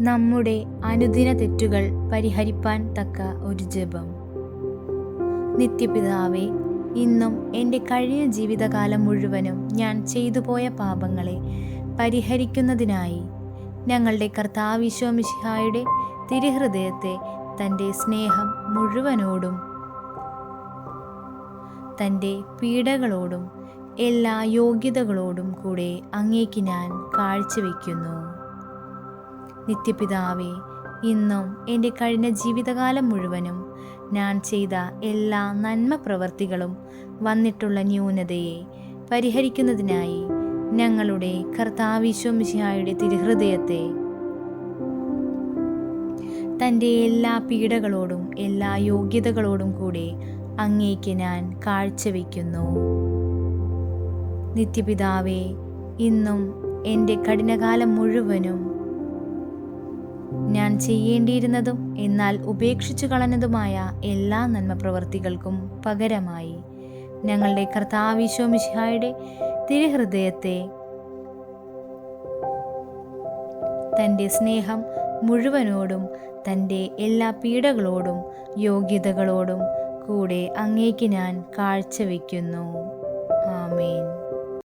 നമ്മുടെ അനുദിന തെറ്റുകൾ പരിഹരിപ്പാൻ തക്ക ഒരു ജപം. നിത്യപിതാവെ ഇന്നും എന്റെ കഴിഞ്ഞ ജീവിതകാലം മുഴുവനും ഞാൻ ചെയ്തു പോയ പാപങ്ങളെ പരിഹരിക്കുന്നതിനായി ഞങ്ങളുടെ കർത്താവിശ്വമിഷിഹായുടെ തിരുഹൃദയത്തെ തന്റെ സ്നേഹം മുഴുവനോടും തന്റെ പീഡകളോടും എല്ലാ യോഗ്യതകളോടും കൂടെ അങ്ങേക്ക് ഞാൻ കാഴ്ചവെക്കുന്നു. നിത്യപിതാവേ ഇന്നും എന്റെ കഴിഞ്ഞ ജീവിതകാലം മുഴുവനും ഞാൻ ചെയ്ത എല്ലാ നന്മ പ്രവർത്തികളും വന്നിട്ടുള്ള ന്യൂനതയെ പരിഹരിക്കുന്നതിനായി ഞങ്ങളുടെ കർത്താവിശ്വമിശിഹായുടെ തിരുഹൃദയത്തെ തന്റെ എല്ലാ പീഡകളോടും എല്ലാ യോഗ്യതകളോടും കൂടെ അങ്ങേക്ക് ഞാൻ കാഴ്ചവെക്കുന്നു. നിത്യപിതാവേ ഇന്നും എന്റെ കഠിനകാലം മുഴുവനും ഞാൻ ചെയ്യേണ്ടിയിരുന്നതും എന്നാൽ ഉപേക്ഷിച്ചു കളഞ്ഞതുമായ എല്ലാ നന്മപ്രവർത്തികൾക്കും പകരമായി. ഞങ്ങളുടെ കർത്താവിശ്വമിശിഹായുടെ തിരുഹൃദയത്തെ തന്റെ സ്നേഹം മുഴുവനോടും തന്റെ എല്ലാ പീഡകളോടും യോഗ്യതകളോടും കൂടെ അങ്ങേക്ക് ഞാൻ കാഴ്ചവെക്കുന്നു.